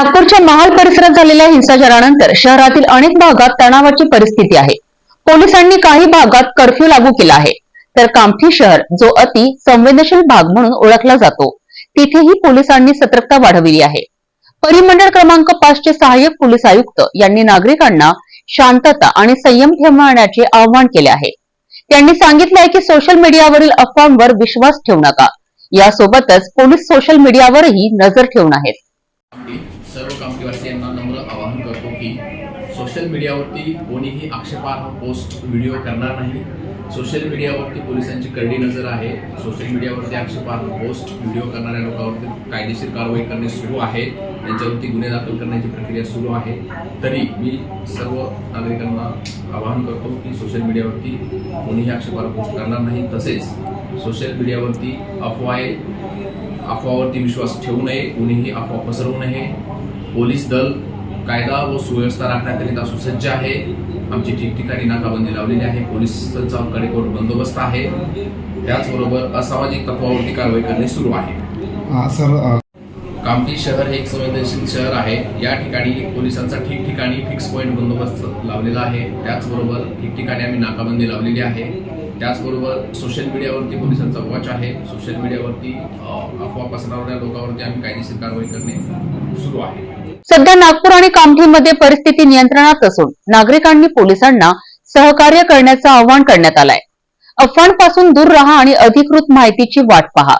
नागपूरच्या महाल परिसरात झालेल्या हिंसाचारानंतर शहरातील अनेक भागात तणावाची परिस्थिती आहे. पोलिसांनी काही भागात कर्फ्यू लागू केला आहे. तर कामठी शहर जो अति संवेदनशील भाग म्हणून ओळखला जातो तिथेही पोलिसांनी सतर्कता वाढविली आहे. परिमंडळ क्रमांक पाचचे सहाय्यक पोलीस आयुक्त यांनी नागरिकांना शांतता आणि संयम ठेवण्याचे आवाहन केले आहे. त्यांनी सांगितले आहे की सोशल मीडियावरील अफवांवर विश्वास ठेवू नका. यासोबतच पोलीस सोशल मीडियावरही नजर ठेवून आहेत. की सोशल मीडियावरती कोणीही आक्षेपार्ह पोस्ट व्हिडिओ करणार नाही. सोशल मीडियावरती पोलिसांची करडी नजर आहे. सोशल मीडियावरती आक्षेपार्ह पोस्ट व्हिडिओ करणाऱ्या लोकांवरती कायदेशीर कारवाई करणे सुरू आहे. त्यांच्यावरती गुन्हे दाखल करण्याची प्रक्रिया सुरू आहे. तरी मी सर्व नागरिकांना आवाहन करतो की सोशल मीडियावरती कोणीही आक्षेपार्ह पोस्ट करणार नाही. तसेच सोशल मीडियावरती अफवाय अफवावरती विश्वास ठेवू नये. कोणीही अफवा पसरवू नये. पोलीस दल कायदा व सुव्यवस्था राखण्याकरिता सुसज्ज आहे. आमची ठिकठिकाणी नाकाबंदी लावलेली आहे. पोलिसांचा कडेकोट बंदोबस्त आहे. त्याचबरोबर असामाजिक तत्वावरती कारवाई करणे सुरू आहे. हा, सर कामठी शहर हे एक संवेदनशील शहर आहे. या ठिकाणी पोलिसांचा ठिकठिकाणी फिक्स पॉईंट बंदोबस्त लावलेला आहे. त्याचबरोबर ठिकठिकाणी आम्ही नाकाबंदी लावलेली आहे. त्याचबरोबर सोशल मीडियावरती पोलिसांचा वॉच आहे. सोशल मीडियावरती अफवा पसरवणाऱ्या लोकांवरती आम्ही कायदेशीर कारवाई करणे सुरू आहे. सध्या नागपूर आणि कामठीमध्ये परिस्थिती नियंत्रणात असून नागरिकांनी पोलिसांना सहकार्य करण्याचं आवाहन करण्यात आलंय. अफवांपासून दूर राहा आणि अधिकृत माहितीची वाट पहा.